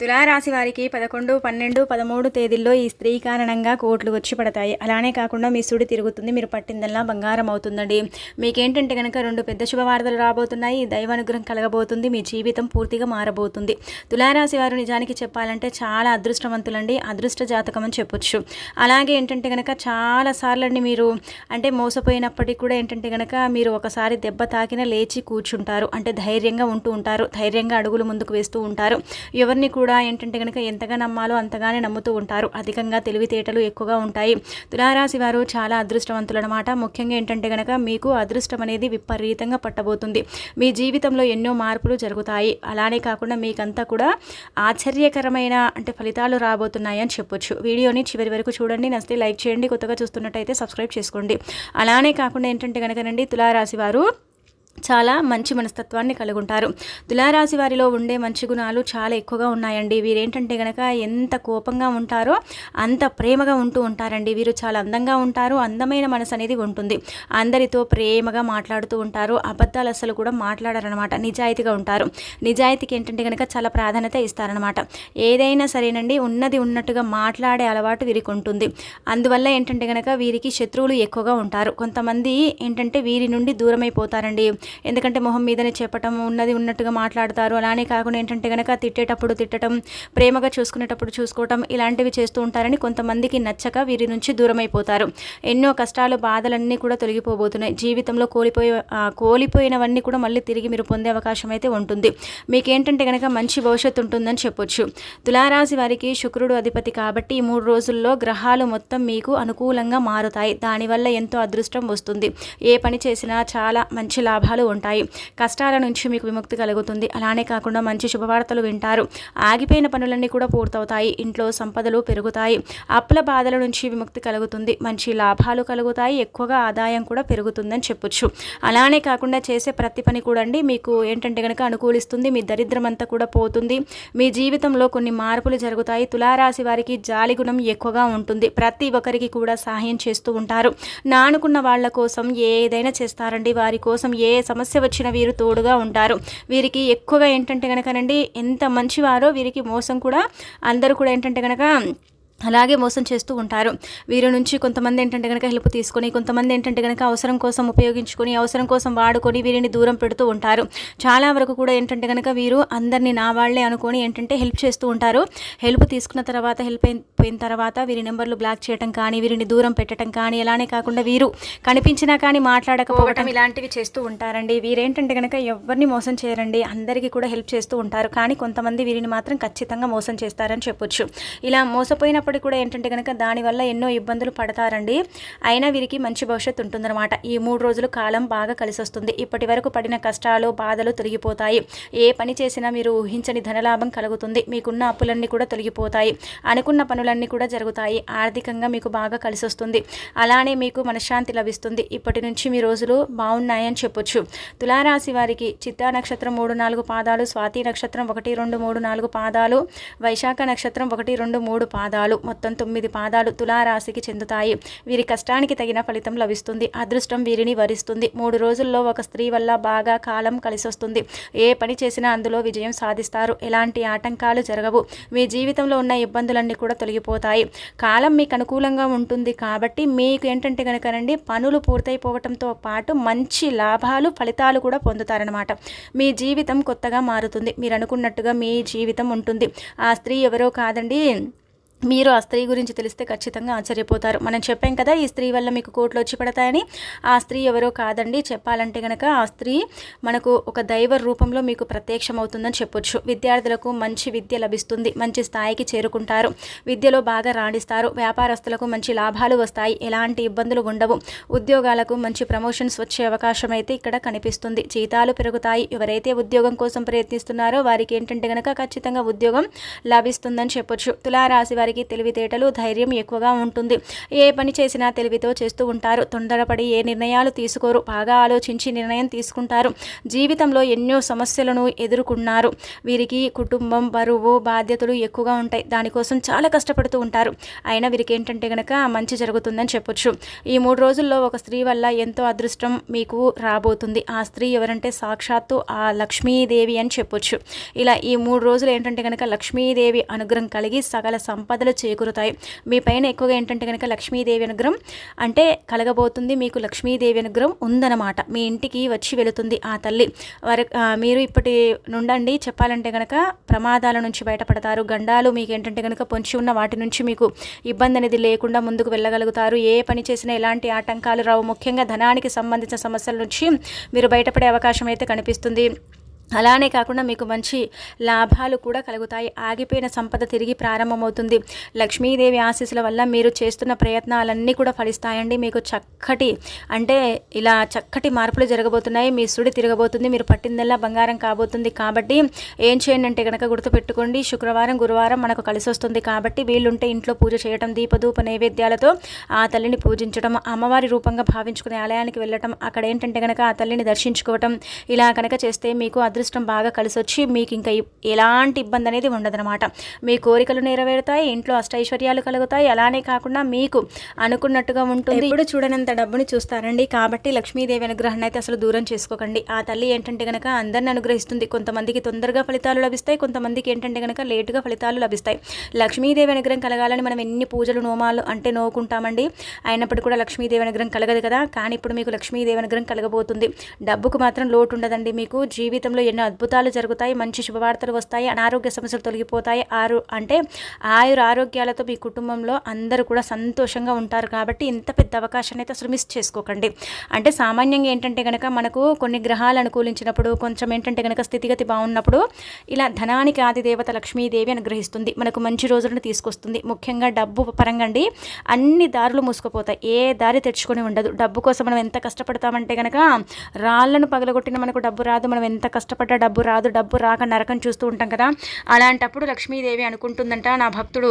తులారాశి వారికి పదకొండు పన్నెండు పదమూడు తేదీల్లో ఈ స్త్రీ కారణంగా కోట్లు వచ్చి పడతాయి. అలానే కాకుండా మీ సుడి తిరుగుతుంది మీరు పట్టిందల్లా బంగారం అవుతుందండి. మీకేంటంటే కనుక రెండు పెద్ద శుభవార్తలు రాబోతున్నాయి. దైవానుగ్రహం కలగబోతుంది మీ జీవితం పూర్తిగా మారబోతుంది. తులారాశి వారు నిజానికి చెప్పాలంటే చాలా అదృష్టవంతులండి. అదృష్ట జాతకం అని చెప్పొచ్చు. అలాగే ఏంటంటే కనుక చాలా సార్లండి మీరు అంటే మోసపోయినప్పటికీ కూడా ఏంటంటే కనుక మీరు ఒకసారి దెబ్బ తాకిన లేచి కూర్చుంటారు. అంటే ధైర్యంగా ఉంటూ ఉంటారు. ధైర్యంగా అడుగులు ముందుకు వేస్తూ ఉంటారు. ఎవరిని కూడా కూడా ఏంటంటే కనుక ఎంతగా నమ్మాలో అంతగానే నమ్ముతూ ఉంటారు. అధికంగా తెలివితేటలు ఎక్కువగా ఉంటాయి. తులారాశి వారు చాలా అదృష్టవంతులు అనమాట ముఖ్యంగా ఏంటంటే కనుక మీకు అదృష్టం అనేది విపరీతంగా పట్టబోతుంది. మీ జీవితంలో ఎన్నో మార్పులు జరుగుతాయి. అలానే కాకుండా మీకంతా కూడా ఆశ్చర్యకరమైన అంటే ఫలితాలు రాబోతున్నాయి అని చెప్పొచ్చు. వీడియోని చివరి వరకు చూడండి. నచ్చితే లైక్ చేయండి. కొత్తగా చూస్తున్నట్టయితే సబ్స్క్రైబ్ చేసుకోండి. అలానే కాకుండా ఏంటంటే కనుకనండి తులారాశి వారు చాలా మంచి మనస్తత్వాన్ని కలిగి ఉంటారు తులారాశి వారిలో ఉండే మంచి గుణాలు చాలా ఎక్కువగా ఉన్నాయండి. వీరేంటంటే గనక ఎంత కోపంగా ఉంటారో అంత ప్రేమగా ఉంటూ ఉంటారండి. వీరు చాలా అందంగా ఉంటారు. అందమైన మనసు అనేది ఉంటుంది. అందరితో ప్రేమగా మాట్లాడుతూ ఉంటారు. అబద్ధాలు అసలు కూడా మాట్లాడారనమాట. నిజాయితీగా ఉంటారు. నిజాయితీకి ఏంటంటే కనుక చాలా ప్రాధాన్యత ఇస్తారనమాట. ఏదైనా సరేనండి ఉన్నది ఉన్నట్టుగా మాట్లాడే అలవాటు వీరికి ఉంటుంది. అందువల్ల ఏంటంటే కనుక వీరికి శత్రువులు ఎక్కువగా ఉంటారు. కొంతమంది ఏంటంటే వీరి నుండి దూరమైపోతారండి. ఎందుకంటే మొహం మీదనే చెప్పటం ఉన్నది ఉన్నట్టుగా మాట్లాడతారు. అలానే కాకుండా ఏంటంటే కనుక తిట్టేటప్పుడు తిట్టడం ప్రేమగా చూసుకునేటప్పుడు చూసుకోవటం ఇలాంటివి చేస్తూ ఉంటారని కొంతమందికి నచ్చక వీరి నుంచి దూరం అయిపోతారు ఎన్నో కష్టాలు బాధలన్నీ కూడా తొలగిపోబోతున్నాయి. జీవితంలో కోల్పోయే కోల్పోయినవన్నీ కూడా మళ్ళీ తిరిగి మీరు పొందే అవకాశం అయితే ఉంటుంది. మీకేంటంటే కనుక మంచి భవిష్యత్తు ఉంటుందని చెప్పొచ్చు. తులారాశి వారికి శుక్రుడు అధిపతి కాబట్టి ఈ మూడు రోజుల్లో గ్రహాలు మొత్తం మీకు అనుకూలంగా మారుతాయి. దానివల్ల ఎంతో అదృష్టం వస్తుంది. ఏ పని చేసినా చాలా మంచి లాభాలు ఉంటాయి. కష్టాల నుంచి మీకు విముక్తి కలుగుతుంది. అలానే కాకుండా మంచి శుభవార్తలు వింటారు. ఆగిపోయిన పనులన్నీ కూడా పూర్తవుతాయి. ఇంట్లో సంపదలు పెరుగుతాయి. అప్పుల బాధల నుంచి విముక్తి కలుగుతుంది. మంచి లాభాలు కలుగుతాయి. ఎక్కువగా ఆదాయం కూడా పెరుగుతుందని చెప్పొచ్చు. అలానే కాకుండా చేసే ప్రతి పని కూడా అండి మీకు ఏంటంటే కనుక అనుకూలిస్తుంది. మీ దరిద్రం అంతా కూడా పోతుంది. మీ జీవితంలో కొన్ని మార్పులు జరుగుతాయి. తులారాశి వారికి జాలి గుణం ఎక్కువగా ఉంటుంది. ప్రతి ఒక్కరికి కూడా సహాయం చేస్తూ ఉంటారు. నానుకున్న వాళ్ళ కోసం ఏదైనా చేస్తారండి. వారి కోసం ఏ సమస్య వచ్చిన వీరు తోడుగా ఉంటారు. వీరికి ఎక్కువగా ఏంటంటే కనుకనండి ఎంత మంచివారో వీరికి మోసం కూడా అందరూ కూడా ఏంటంటే కనుక అలాగే మోసం చేస్తూ ఉంటారు. వీరి నుంచి కొంతమంది ఏంటంటే కనుక హెల్ప్ తీసుకొని కొంతమంది ఏంటంటే కనుక అవసరం కోసం ఉపయోగించుకొని అవసరం కోసం వాడుకొని వీరిని దూరం పెడుతూ ఉంటారు. చాలా వరకు కూడా ఏంటంటే కనుక వీరు అందరినీ నా వాళ్ళే అనుకొని ఏంటంటే హెల్ప్ చేస్తూ ఉంటారు. హెల్ప్ తీసుకున్న తర్వాత హెల్ప్ అయిపోయిన తర్వాత వీరి నెంబర్లు బ్లాక్ చేయడం కానీ వీరిని దూరం పెట్టడం కానీ అలానే కాకుండా వీరు కనిపించినా కానీ మాట్లాడకపోవడం ఇలాంటివి చేస్తూ ఉంటారండి. వీరేంటంటే కనుక ఎవరిని మోసం చేయరండి. అందరికీ కూడా హెల్ప్ చేస్తూ ఉంటారు. కానీ కొంతమంది వీరిని మాత్రం ఖచ్చితంగా మోసం చేస్తారని చెప్పొచ్చు. ఇలా మోసపోయిన మోసపోయినప్పటికీ కూడా ఏంటంటే కనుక దానివల్ల ఎన్నో ఇబ్బందులు పడతారండి. అయినా వీరికి మంచి భవిష్యత్తు ఉంటుందన్నమాట. ఈ మూడు రోజులు కాలం బాగా కలిసి వస్తుంది ఇప్పటి వరకు పడిన కష్టాలు బాధలు తొలగిపోతాయి. ఏ పని చేసినా మీరు ఊహించని ధనలాభం కలుగుతుంది. మీకున్న అప్పులన్నీ కూడా తొలగిపోతాయి. అనుకున్న పనులన్నీ కూడా జరుగుతాయి. ఆర్థికంగా మీకు బాగా కలిసి వస్తుంది అలానే మీకు మనశ్శాంతి లభిస్తుంది. ఇప్పటి నుంచి మీ రోజులు బాగున్నాయని చెప్పొచ్చు. తులారాశి వారికి చిత్తా నక్షత్రం మూడు నాలుగు పాదాలు స్వాతి నక్షత్రం ఒకటి రెండు మూడు నాలుగు పాదాలు వైశాఖ నక్షత్రం ఒకటి రెండు మూడు పాదాలు. మొత్తం తొమ్మిది పాదాలు తులారాశికి చెందుతాయి. వీరి కష్టానికి తగిన ఫలితం లభిస్తుంది. అదృష్టం వీరిని వరిస్తుంది. మూడు రోజుల్లో ఒక స్త్రీ వల్ల బాగా కాలం కలిసొస్తుంది. ఏ పని చేసినా అందులో విజయం సాధిస్తారు. ఎలాంటి ఆటంకాలు జరగవు. మీ జీవితంలో ఉన్న ఇబ్బందులన్నీ కూడా తొలగిపోతాయి. కాలం మీకు అనుకూలంగా ఉంటుంది కాబట్టి మీకు ఏంటంటే కనుకనండి పనులు పూర్తయిపోవటంతో పాటు మంచి లాభాలు ఫలితాలు కూడా పొందుతారనమాట మీ జీవితం కొత్తగా మారుతుంది. మీరు అనుకున్నట్టుగా మీ జీవితం ఉంటుంది. ఆ స్త్రీ ఎవరో కాదండి మీరు ఆ స్త్రీ గురించి తెలిస్తే ఖచ్చితంగా ఆశ్చర్యపోతారు. మనం చెప్పాం కదా ఈ స్త్రీ వల్ల మీకు కోట్లు వచ్చి పడతాయని. ఆ స్త్రీ ఎవరో కాదండి. చెప్పాలంటే కనుక ఆ స్త్రీ మనకు ఒక దైవ రూపంలో మీకు ప్రత్యక్షమవుతుందని చెప్పొచ్చు. విద్యార్థులకు మంచి విద్య లభిస్తుంది. మంచి స్థాయికి చేరుకుంటారు. విద్యలో బాగా రాణిస్తారు. వ్యాపారస్తులకు మంచి లాభాలు వస్తాయి. ఎలాంటి ఇబ్బందులు ఉండవు. ఉద్యోగాలకు మంచి ప్రమోషన్స్ వచ్చే అవకాశం అయితే ఇక్కడ కనిపిస్తుంది. జీతాలు పెరుగుతాయి. ఎవరైతే ఉద్యోగం కోసం ప్రయత్నిస్తున్నారో వారికి ఏంటంటే కనుక ఖచ్చితంగా ఉద్యోగం లభిస్తుందని చెప్పొచ్చు. తులారాశి వారి వారికి తెలివితేటలు ధైర్యం ఎక్కువగా ఉంటుంది. ఏ పని చేసినా తెలివితో చేస్తూ ఉంటారు. తొందరపడి ఏ నిర్ణయాలు తీసుకోరు. బాగా ఆలోచించి నిర్ణయం తీసుకుంటారు. జీవితంలో ఎన్నో సమస్యలను ఎదుర్కొన్నారు. వీరికి కుటుంబం బరువు బాధ్యతలు ఎక్కువగా ఉంటాయి. దానికోసం చాలా కష్టపడుతూ ఉంటారు. అయినా వీరికి ఏంటంటే కనుక మంచి జరుగుతుందని చెప్పొచ్చు. ఈ మూడు రోజుల్లో ఒక స్త్రీ వల్ల ఎంతో అదృష్టం మీకు రాబోతుంది. ఆ స్త్రీ ఎవరంటే సాక్షాత్తు ఆ లక్ష్మీదేవి అని చెప్పొచ్చు. ఇలా ఈ మూడు రోజులు ఏంటంటే కనుక లక్ష్మీదేవి అనుగ్రహం కలిగి సకల సంపదలు చేకూరుతాయి. మీ పైన ఎక్కువగా ఏంటంటే కనుక లక్ష్మీదేవి అనుగ్రహం అంటే కలగబోతుంది మీకు లక్ష్మీదేవి అనుగ్రహం ఉందన్నమాట. మీ ఇంటికి వచ్చి వెళుతుంది ఆ తల్లి. వారి మీరు ఇప్పటి నుండండి చెప్పాలంటే కనుక ప్రమాదాల నుంచి బయటపడతారు. గండాలు మీకు ఏంటంటే కనుక పొంచి ఉన్న వాటి నుంచి మీకు ఇబ్బంది అనేది లేకుండా ముందుకు వెళ్ళగలుగుతారు. ఏ పని చేసినా ఎలాంటి ఆటంకాలు రావు. ముఖ్యంగా ధనానికి సంబంధించిన సమస్యల నుంచి మీరు బయటపడే అవకాశం అయితే కనిపిస్తుంది. అలానే కాకుండా మీకు మంచి లాభాలు కూడా కలుగుతాయి. ఆగిపోయిన సంపద తిరిగి ప్రారంభమవుతుంది. లక్ష్మీదేవి ఆశీస్సుల వల్ల మీరు చేస్తున్న ప్రయత్నాలన్నీ కూడా ఫలిస్తాయండి. మీకు చక్కటి అంటే ఇలా చక్కటి మార్పులు జరగబోతున్నాయి. మీ సుడి తిరగబోతుంది. మీరు పట్టిందల్లా బంగారం కాబోతుంది. కాబట్టి ఏం చేయండి అంటే కనుక గుర్తుపెట్టుకోండి. శుక్రవారం గురువారం మనకు కలిసి వస్తుంది కాబట్టి వీళ్ళుంటే ఇంట్లో పూజ చేయటం దీపధూప నైవేద్యాలతో ఆ తల్లిని పూజించడం అమ్మవారి రూపంగా భావించుకునే ఆలయానికి వెళ్ళటం అక్కడ ఏంటంటే కనుక ఆ తల్లిని దర్శించుకోవటం ఇలా కనుక చేస్తే మీకు అదృష్టం బాగా కలిసి వచ్చి మీకు ఇంకా ఎలాంటి ఇబ్బంది అనేది ఉండదనమాట మీ కోరికలు నెరవేరుతాయి ఇంట్లో అష్టైశ్వర్యాలు కలుగుతాయి. అలానే కాకుండా మీకు అనుకున్నట్టుగా ఉంటుంది. ఇప్పుడు చూడనంత డబ్బుని చూస్తారండి. కాబట్టి లక్ష్మీదేవి అనుగ్రహాన్ని అయితే అసలు దూరం చేసుకోకండి. ఆ తల్లి ఏంటంటే కనుక అందరిని అనుగ్రహిస్తుంది. కొంతమందికి తొందరగా ఫలితాలు లభిస్తాయి కొంతమందికి ఏంటంటే కనుక లేటుగా ఫలితాలు లభిస్తాయి. లక్ష్మీదేవి అనుగ్రహం కలగాలని మనం ఎన్ని పూజలు నోమాలు అంటే నోకుంటామండి. అయినప్పుడు కూడా లక్ష్మీదేవి అనుగ్రహం కలగదు కదా. కానీ ఇప్పుడు మీకు లక్ష్మీదేవి అనుగ్రహం కలగబోతుంది. డబ్బుకు మాత్రం లోటు ఉండదండి మీకు. జీవితంలో ఎన్నో అద్భుతాలు జరుగుతాయి మంచి శుభవార్తలు వస్తాయి అనారోగ్య సమస్యలు తొలగిపోతాయి. ఆరు అంటే ఆయుర ఆరోగ్యాలతో మీ కుటుంబంలో అందరూ కూడా సంతోషంగా ఉంటారు కాబట్టి ఇంత పెద్ద అవకాశాన్ని అయితే అసలు మిస్ చేసుకోకండి. అంటే సామాన్యంగా ఏంటంటే కనుక మనకు కొన్ని గ్రహాలు అనుకూలించినప్పుడు కొంచెం ఏంటంటే కనుక స్థితిగతి బాగున్నప్పుడు ఇలా ధనానికి ఆది దేవత లక్ష్మీదేవి అనుగ్రహిస్తుంది. మనకు మంచి రోజులను తీసుకొస్తుంది. ముఖ్యంగా డబ్బు పరంగా అండి అన్ని దారులు మూసుకుపోతాయి. ఏ దారి తెచ్చుకొని ఉండదు. డబ్బు కోసం మనం ఎంత కష్టపడతామంటే కనుక రాళ్ళను పగలగొట్టిన మనకు డబ్బు రాదు. మనం ఎంత కష్టపడ్డ డబ్బు రాదు డబ్బు రాక నరకం చూస్తూ ఉంటాం కదా. అలాంటప్పుడు లక్ష్మీదేవి అనుకుంటుందంట నా భక్తుడు.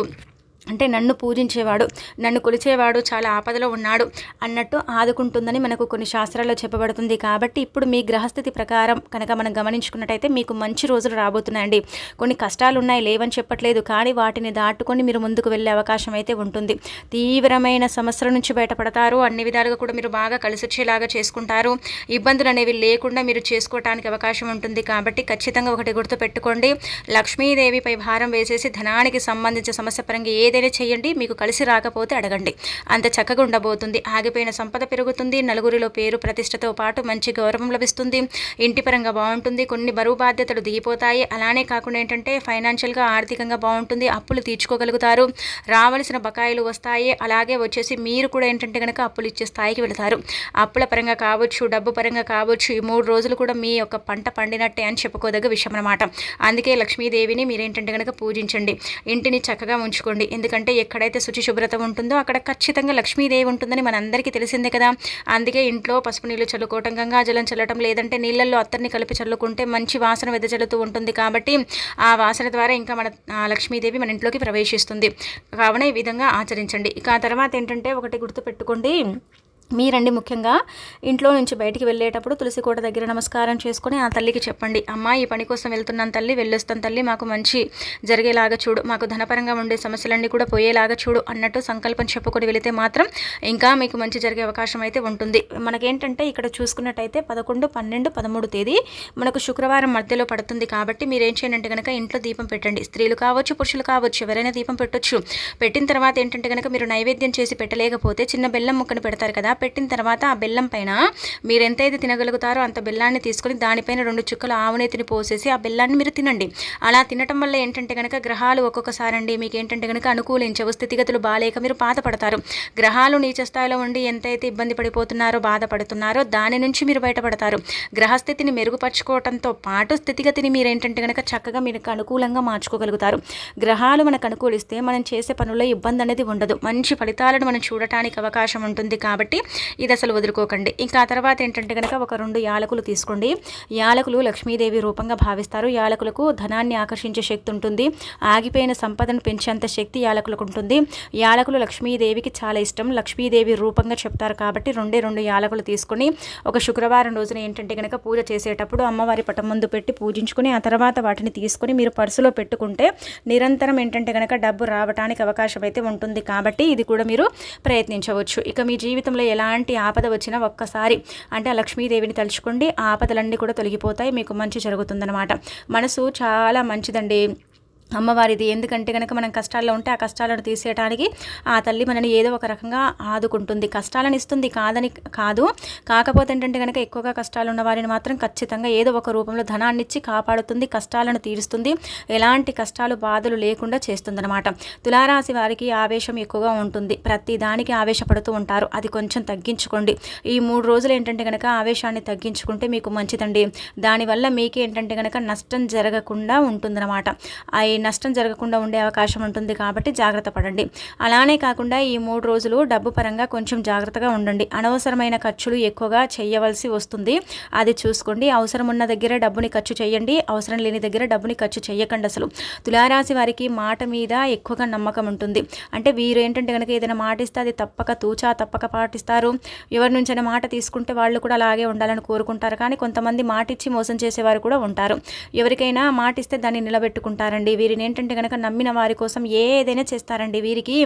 అంటే నన్ను పూజించేవాడు నన్ను కొలిచేవాడు చాలా ఆపదలో ఉన్నాడు అన్నట్టు ఆదుకుంటుందని మనకు కొన్ని శాస్త్రాల్లో చెప్పబడుతుంది. కాబట్టి ఇప్పుడు మీ గ్రహస్థితి ప్రకారం కనుక మనం గమనించుకున్నట్టయితే మీకు మంచి రోజులు రాబోతున్నాయండి. కొన్ని కష్టాలు ఉన్నాయి లేవని చెప్పట్లేదు. కానీ వాటిని దాటుకొని మీరు ముందుకు వెళ్ళే అవకాశం అయితే ఉంటుంది. తీవ్రమైన సమస్యల నుంచి బయటపడతారు. అన్ని విధాలుగా కూడా మీరు బాగా కలిసి వచ్చేలాగా చేసుకుంటారు. ఇబ్బందులు అనేవి లేకుండా మీరు చేసుకోవటానికి అవకాశం ఉంటుంది. కాబట్టి ఖచ్చితంగా ఒకటి గుర్తు పెట్టుకోండి లక్ష్మీదేవిపై భారం వేసేసి ధనానికి సంబంధించిన సమస్య పరంగా ఏది ఏదైనా చేయండి మీకు కలిసి రాకపోతే అడగండి. అంత చక్కగా ఉండబోతుంది. ఆగిపోయిన సంపద పెరుగుతుంది. నలుగురిలో పేరు ప్రతిష్టతో పాటు మంచి గౌరవం లభిస్తుంది. ఇంటి పరంగా బాగుంటుంది. కొన్ని బరువు బాధ్యతలు దిగిపోతాయి. అలానే కాకుండా ఏంటంటే ఫైనాన్షియల్గా ఆర్థికంగా బాగుంటుంది. అప్పులు తీర్చుకోగలుగుతారు. రావలసిన బకాయిలు వస్తాయి. అలాగే వచ్చేసి మీరు కూడా ఏంటంటే కనుక అప్పులు ఇచ్చే స్థాయికి వెళతారు. అప్పుల పరంగా కావచ్చు డబ్బు పరంగా కావచ్చు ఈ మూడు రోజులు కూడా మీ యొక్క పంట పండినట్టే అని చెప్పుకోదగ్గ విషయం అనమాట అందుకే లక్ష్మీదేవిని మీరేంటంటే కనుక పూజించండి. ఇంటిని చక్కగా ఉంచుకోండి. ఎందుకంటే ఎక్కడైతే శుచి శుభ్రత ఉంటుందో అక్కడ ఖచ్చితంగా లక్ష్మీదేవి ఉంటుందని మనందరికీ తెలిసిందే కదా. అందుకే ఇంట్లో పసుపు నీళ్ళు చల్లుకోవటం గంగాజలం చల్లటం లేదంటే నీళ్ళల్లో అత్తర్ని కలిపి చల్లుకుంటే మంచి వాసన వెదజల్లుతూ ఉంటుంది కాబట్టి ఆ వాసన ద్వారా ఇంకా మన లక్ష్మీదేవి మన ఇంట్లోకి ప్రవేశిస్తుంది. కావున ఈ విధంగా ఆచరించండి. ఇక ఆ తర్వాత ఏంటంటే ఒకటి గుర్తు పెట్టుకోండి మీరండి ముఖ్యంగా ఇంట్లో నుంచి బయటికి వెళ్ళేటప్పుడు తులసి కోట దగ్గర నమస్కారం చేసుకుని ఆ తల్లికి చెప్పండి అమ్మ ఈ పని కోసం వెళ్తున్నాను తల్లి వెళ్ళొస్తాను తల్లి మాకు మంచి జరిగేలాగా చూడు మాకు ధనపరంగా ఉండే సమస్యలన్నీ కూడా పోయేలాగా చూడు అన్నట్టు సంకల్పం చెప్పుకొని వెళితే మాత్రం ఇంకా మీకు మంచి జరిగే అవకాశం అయితే ఉంటుంది. మనకేంటంటే ఇక్కడ చూసుకున్నట్టయితే పదకొండు పన్నెండు పదమూడు తేదీ మనకు శుక్రవారం మధ్యలో పడుతుంది కాబట్టి మీరు ఏం చేయండి కనుక ఇంట్లో దీపం పెట్టండి. స్త్రీలు కావచ్చు పురుషులు కావచ్చు ఎవరైనా దీపం పెట్టొచ్చు. పెట్టిన తర్వాత ఏంటంటే కనుక మీరు నైవేద్యం చేసి పెట్టలేకపోతే చిన్న బెల్లం ముక్కను పెడతారు కదా పెట్టిన తర్వాత ఆ బెల్లం పైన మీరు ఎంతైతే తినగలుగుతారో అంత బెల్లాన్ని తీసుకొని దానిపైన రెండు చుక్కలు ఆవునేతిని పోసేసి ఆ బెల్లాన్ని మీరు తినండి. అలా తినటం వల్ల ఏంటంటే కనుక గ్రహాలు ఒక్కొక్కసారి అండి మీకు ఏంటంటే కనుక అనుకూలించవు స్థితిగతులు బాగాలేక మీరు బాధపడతారు. గ్రహాలు నీచ స్థాయిలో ఉండి ఎంతైతే ఇబ్బంది పడిపోతున్నారో బాధపడుతున్నారో దాని నుంచి మీరు బయటపడతారు. గ్రహస్థితిని మెరుగుపరచుకోవడంతో పాటు స్థితిగతిని మీరు ఏంటంటే కనుక చక్కగా మీకు అనుకూలంగా మార్చుకోగలుగుతారు. గ్రహాలు మనకు అనుకూలిస్తే మనం చేసే పనుల్లో ఇబ్బంది అనేది ఉండదు. మంచి ఫలితాలను మనం చూడటానికి అవకాశం ఉంటుంది కాబట్టి ఇది అసలు వదులుకోకండి. ఇంకా ఆ తర్వాత ఏంటంటే కనుక ఒక రెండు యాలకులు తీసుకోండి. యాలకులు లక్ష్మీదేవి రూపంగా భావిస్తారు. యాలకులకు ధనాన్ని ఆకర్షించే శక్తి ఉంటుంది. ఆగిపోయిన సంపదను పెంచేంత శక్తి యాలకులకు ఉంటుంది. యాలకులు లక్ష్మీదేవికి చాలా ఇష్టం. లక్ష్మీదేవి రూపంగా చెప్తారు కాబట్టి రెండే రెండు యాలకులు తీసుకొని ఒక శుక్రవారం రోజున ఏంటంటే కనుక పూజ చేసేటప్పుడు అమ్మవారి పటం ముందు పెట్టి పూజించుకొని ఆ తర్వాత వాటిని తీసుకొని మీరు పర్సులో పెట్టుకుంటే నిరంతరం ఏంటంటే కనుక డబ్బు రావడానికి అవకాశం అయితే ఉంటుంది. కాబట్టి ఇది కూడా మీరు ప్రయత్నించవచ్చు. ఇక మీ జీవితంలో ఎలాంటి ఆపద వచ్చినా ఒక్కసారి అంటే ఆ లక్ష్మీదేవిని తలుచుకోండి. ఆపదలన్నీ కూడా తొలగిపోతాయి. మీకు మంచి జరుగుతుందన్నమాట. మనసు చాలా మంచిదండి. అమ్మవారిది. ఎందుకంటే కనుక మనం కష్టాల్లో ఉంటే ఆ కష్టాలను తీసేయడానికి ఆ తల్లి మనని ఏదో ఒక రకంగా ఆదుకుంటుంది. కష్టాలను ఇస్తుంది కాదని కాదు. కాకపోతే ఏంటంటే కనుక ఎక్కువగా కష్టాలు ఉన్న వారిని మాత్రం ఖచ్చితంగా ఏదో ఒక రూపంలో ధనాన్ని ఇచ్చి కాపాడుతుంది కష్టాలను తీరుస్తుంది. ఎలాంటి కష్టాలు బాధలు లేకుండా చేస్తుందన్నమాట. తులారాశి వారికి ఆవేశం ఎక్కువగా ఉంటుంది. ప్రతి దానికి ఆవేశపడుతూ ఉంటారు. అది కొంచెం తగ్గించుకోండి. ఈ మూడు రోజులు ఏంటంటే కనుక ఆవేశాన్ని తగ్గించుకుంటే మీకు మంచిదండి. దానివల్ల మీకు ఏంటంటే కనుక నష్టం జరగకుండా ఉంటుందన్నమాట. ఆ నష్టం జరగకుండా ఉండే అవకాశం ఉంటుంది కాబట్టి జాగ్రత్త పడండి. అలానే కాకుండా ఈ మూడు రోజులు డబ్బు పరంగా కొంచెం జాగ్రత్తగా ఉండండి. అనవసరమైన ఖర్చులు ఎక్కువగా చేయవలసి వస్తుంది. అది చూసుకోండి. అవసరం ఉన్న దగ్గర డబ్బుని ఖర్చు చేయండి. అవసరం లేని దగ్గర డబ్బుని ఖర్చు చేయకండి అసలు. తులారాశి వారికి మాట మీద ఎక్కువగా నమ్మకం ఉంటుంది. అంటే వీరు ఏంటంటే కనుక ఏదైనా మాట ఇస్తే అది తప్పక తూచా తప్పక పాటిస్తారు. ఎవరి నుంచైనా మాట తీసుకుంటే వాళ్ళు కూడా అలాగే ఉండాలని కోరుకుంటారు. కానీ కొంతమంది మాట ఇచ్చి మోసం చేసేవారు కూడా ఉంటారు. ఎవరికైనా మాట ఇస్తే దాన్ని నిలబెట్టుకుంటారండి. వీరిని ఏంటంటే కనుక నమ్మిన వారి కోసం ఏదైనా చేస్తారండి. వీరికి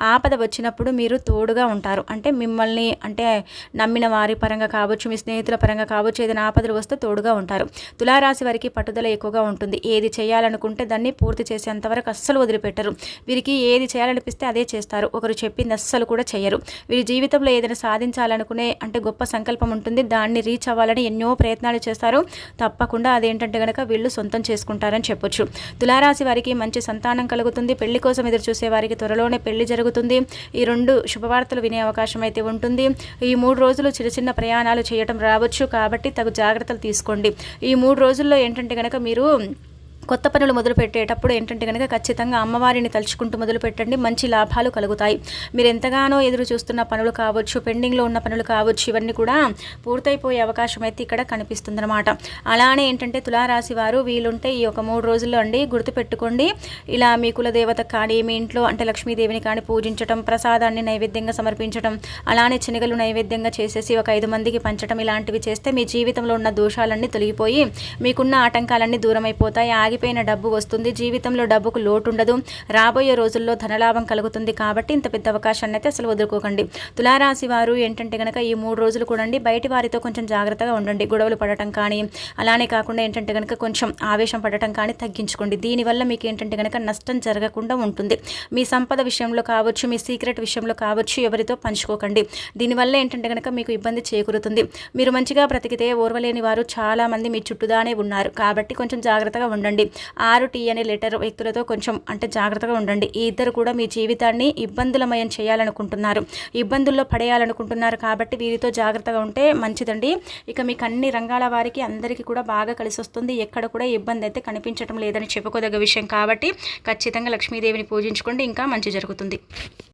ఆపద వచ్చినప్పుడు మీరు తోడుగా ఉంటారు. అంటే మిమ్మల్ని అంటే నమ్మిన వారి పరంగా కావచ్చు మీ స్నేహితుల పరంగా కావచ్చు ఏదైనా ఆపదలు వస్తే తోడుగా ఉంటారు. తులారాశి వారికి పట్టుదల ఎక్కువగా ఉంటుంది. ఏది చేయాలనుకుంటే దాన్ని పూర్తి చేసేంతవరకు అస్సలు వదిలిపెట్టరు. వీరికి ఏది చేయాలనిపిస్తే అదే చేస్తారు. ఒకరు చెప్పింది అస్సలు కూడా చేయరు. వీరి జీవితంలో ఏదైనా సాధించాలనుకునే అంటే గొప్ప సంకల్పం ఉంటుంది. దాన్ని రీచ్ అవ్వాలని ఎన్నో ప్రయత్నాలు చేస్తారు. తప్పకుండా అదేంటంటే కనుక వీళ్ళు సొంతం చేసుకుంటారని చెప్పొచ్చు. తులారాశి వారికి మంచి సంతానం కలుగుతుంది. పెళ్ళి కోసం ఎదురు చూసే వారికి త్వరలోనే పెళ్ళి జరుగుతుంది. ఈ రెండు శుభవార్తలు వినే అవకాశం అయితే ఉంటుంది. ఈ మూడు రోజులు చిన్న చిన్న ప్రయాణాలు చేయటం రావచ్చు. కాబట్టి తగు జాగ్రత్తలు తీసుకోండి. ఈ మూడు రోజుల్లో ఏంటంటే కనుక మీరు కొత్త పనులు మొదలు పెట్టేటప్పుడు ఏంటంటే కనుక ఖచ్చితంగా అమ్మవారిని తలుచుకుంటూ మొదలు పెట్టండి మంచి లాభాలు కలుగుతాయి. మీరు ఎంతగానో ఎదురు చూస్తున్న పనులు కావచ్చు పెండింగ్లో ఉన్న పనులు కావచ్చు ఇవన్నీ కూడా పూర్తయిపోయే అవకాశం అయితే ఇక్కడ కనిపిస్తుందన్నమాట. అలానే ఏంటంటే తులారాశి వారు వీలుంటే ఈ ఒక మూడు రోజుల్లో అండి గుర్తుపెట్టుకోండి. ఇలా మీ కులదేవత కానీ మీ ఇంట్లో అంటే లక్ష్మీదేవిని కానీ పూజించడం ప్రసాదాన్ని నైవేద్యంగా సమర్పించడం అలానే శనగలు నైవేద్యంగా చేసేసి ఒక ఐదు మందికి పంచడం ఇలాంటివి చేస్తే మీ జీవితంలో ఉన్న దోషాలన్నీ తొలగిపోయి మీకున్న ఆటంకాలన్నీ దూరమైపోతాయి. ఆగి ఆగిపోయిన డబ్బు వస్తుంది. జీవితంలో డబ్బుకు లోటు ఉండదు రాబోయే రోజుల్లో ధనలాభం కలుగుతుంది కాబట్టి ఇంత పెద్ద అవకాశాన్ని అయితే అసలు వదులుకోకండి. తులారాశి వారు ఏంటంటే కనుక ఈ మూడు రోజులు కూడా బయటి వారితో కొంచెం జాగ్రత్తగా ఉండండి. గొడవలు పడటం కానీ అలానే కాకుండా ఏంటంటే కనుక కొంచెం ఆవేశం పడటం కానీ తగ్గించుకోండి. దీనివల్ల మీకు ఏంటంటే కనుక నష్టం జరగకుండా ఉంటుంది. మీ సంపద విషయంలో కావచ్చు మీ సీక్రెట్ విషయంలో కావచ్చు ఎవరితో పంచుకోకండి. దీనివల్ల ఏంటంటే కనుక మీకు ఇబ్బంది చేకూరుతుంది. మీరు మంచిగా బ్రతికితే ఓర్వలేని వారు చాలామంది మీ చుట్టూదానే ఉన్నారు. కాబట్టి కొంచెం జాగ్రత్తగా ఉండండి. ఆరు టీ అనే లెటర్ వ్యక్తులతో కొంచెం అంటే జాగ్రత్తగా ఉండండి. ఈ ఇద్దరు కూడా మీ జీవితాన్ని ఇబ్బందులమయం చేయాలనుకుంటున్నారు. ఇబ్బందుల్లో పడేయాలనుకుంటున్నారు కాబట్టి వీరితో జాగ్రత్తగా ఉంటే మంచిదండి. ఇక మీకు అన్ని రంగాల వారికి అందరికీ కూడా బాగా కలిసి వస్తుంది ఎక్కడ కూడా ఇబ్బంది అయితే కనిపించడం లేదని చెప్పుకోదగ్గ విషయం కాబట్టి ఖచ్చితంగా లక్ష్మీదేవిని పూజించుకోండి. ఇంకా మంచి జరుగుతుంది.